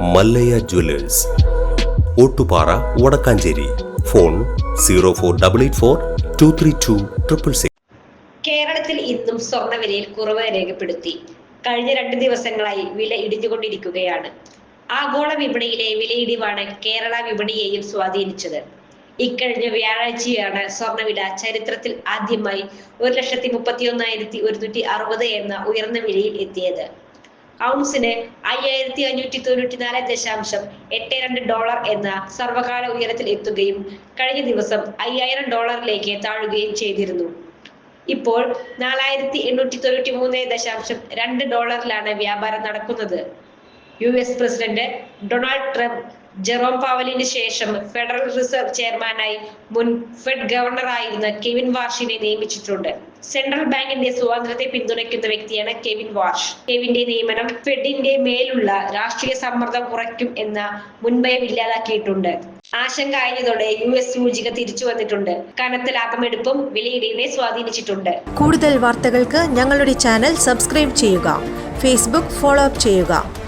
Mallayya jewellers. Ottupara Vadakkanchery. Phone zero four double eight four two three two triple six. കേരളത്തിൽ ഇന്നും സ്വർണവിലയിൽ കുറവ് രേഖപ്പെടുത്തി. കഴിഞ്ഞ രണ്ട് ദിവസങ്ങളായി വില ഇടിഞ്ഞുകൊണ്ടിരിക്കുകയാണ്. ആഗോള വിപണിയിലെ വിലയിടിവാണ് കേരള വിപണിയെയും സ്വാധീനിച്ചത്. ഇക്കഴിഞ്ഞ വ്യാഴാഴ്ചയാണ് സ്വർണവില ചരിത്രത്തിൽ ആദ്യമായി ഒരു ലക്ഷത്തി മുപ്പത്തി ഒന്നായിരത്തി ഒരുന്നൂറ്റി അറുപത് എന്ന ഉയർന്ന വിലയിൽ എത്തിയത്. ഔൺസിന് അയ്യായിരത്തി അഞ്ഞൂറ്റി തൊണ്ണൂറ്റി നാല് ദശാംശം എട്ട് രണ്ട് ഡോളർ എന്ന സർവകാല ഉയരത്തിൽ എത്തുകയും കഴിഞ്ഞ ദിവസം അയ്യായിരം ഡോളറിലേക്ക് താഴുകയും ചെയ്തിരുന്നു. ഇപ്പോൾ നാലായിരത്തി എണ്ണൂറ്റി തൊണ്ണൂറ്റി മൂന്ന് ദശാംശം രണ്ട് ഡോളറിലാണ് വ്യാപാരം നടക്കുന്നത്. U S president Donald Trump Jerome പാവലിന് ശേഷം ഫെഡറൽ റിസർവ് ചെയർമാനായി മുൻ ഫെഡ് ഗവർണർ ആയിരുന്ന കെവിൻ വാർഷിനെ നിയമിച്ചിട്ടുണ്ട്. സെൻട്രൽ ബാങ്കിന്റെ സ്വാതന്ത്ര്യത്തെ പിന്തുണയ്ക്കുന്ന വ്യക്തിയാണ് കെവിൻ വാർഷ്. കെവിന്റെ നിയമനം ഫെഡിന്റെ മേലുള്ള രാഷ്ട്രീയ സമ്മർദ്ദം കുറയ്ക്കും എന്ന മുൻഭയം ഇല്ലാതാക്കിയിട്ടുണ്ട്. ആശങ്ക ആയതോടെ യു എസ് സൂചിക തിരിച്ചു വന്നിട്ടുണ്ട്. കനത്ത ലാഭമെടുപ്പും വിലയിടിവിനെ സ്വാധീനിച്ചിട്ടുണ്ട്. കൂടുതൽ വാർത്തകൾക്ക് ഞങ്ങളുടെ ചാനൽ സബ്സ്ക്രൈബ് ചെയ്യുക. ഫേസ്ബുക്ക് ഫോളോ അപ്പ് ചെയ്യുക.